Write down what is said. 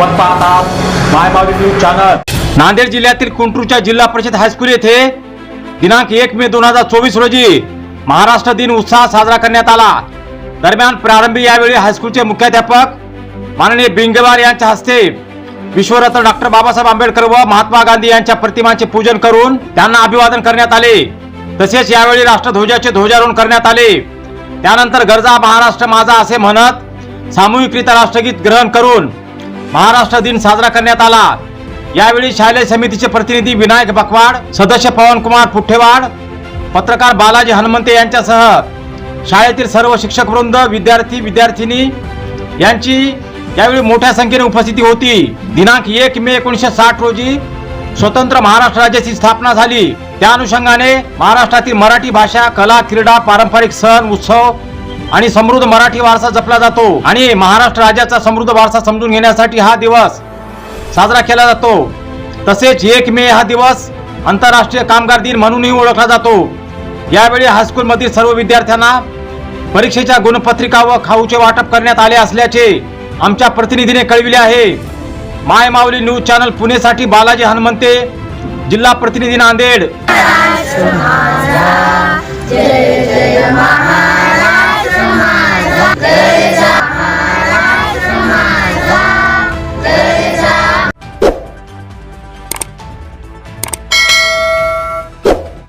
आपण पाहतात माय news channel Nanded जिल्ह्यातील कुंटूरच्या जिल्हा परिषद हायस्कूल येथे दिनांक एक मे दोन हजार चोवीस रोजी महाराष्ट्र दिन उत्साह साजरा करण्यात आला. दरम्यान प्रारंभी यावेळी हायस्कूलचे मुख्याध्यापक माननीय बिंगवार यांच्या हस्ते विश्वरत्न डॉक्टर बाबासाहेब आंबेडकर व महात्मा गांधी यांच्या प्रतिमांचे पूजन करून त्यांना अभिवादन करण्यात आले. तसेच यावेळी राष्ट्रध्वजाचे ध्वजारोहण करण्यात आले. त्यानंतर गरजा महाराष्ट्र माझा असे म्हणत सामूहिकरित्या राष्ट्रगीत ग्रहण करून महाराष्ट्र दिन साजरा करण्यात आला. यावेळी शालेय समितीचे प्रतिनिधी विनायक बकवाड सदस्य पवनकुमार पुठ्ठेवाड पत्रकार बालाजी हनुमंते यांच्यासह शाळेतील सर्व शिक्षक वृंद विद्यार्थी विद्यार्थिनी यांची यावेळी मोठ्या संख्येने उपस्थिती होती. दिनांक एक मे एकोणीसशे साठ रोजी स्वतंत्र महाराष्ट्र राज्याची स्थापना झाली. त्या अनुषंगाने महाराष्ट्रातील मराठी भाषा कला क्रीडा पारंपरिक सण उत्सव आणि समृद्ध मराठी वारसा जपला जातो. आणि महाराष्ट्र राज्याचा समृद्ध वारसा समजून घेण्यासाठी हा दिवस साजरा केला जातो. तसेच एक मे हा दिवस आंतरराष्ट्रीय कामगार दिन म्हणूनही ओळखला जातो. यावेळी हायस्कूलमधील सर्व विद्यार्थ्यांना परीक्षेच्या गुणपत्रिका व खाऊचे वाटप करण्यात आले असल्याचे आमच्या प्रतिनिधीने कळविले आहे. माय माऊली न्यूज चॅनल पुणेसाठी बालाजी हनुमंते जिल्हा प्रतिनिधी नांदेड.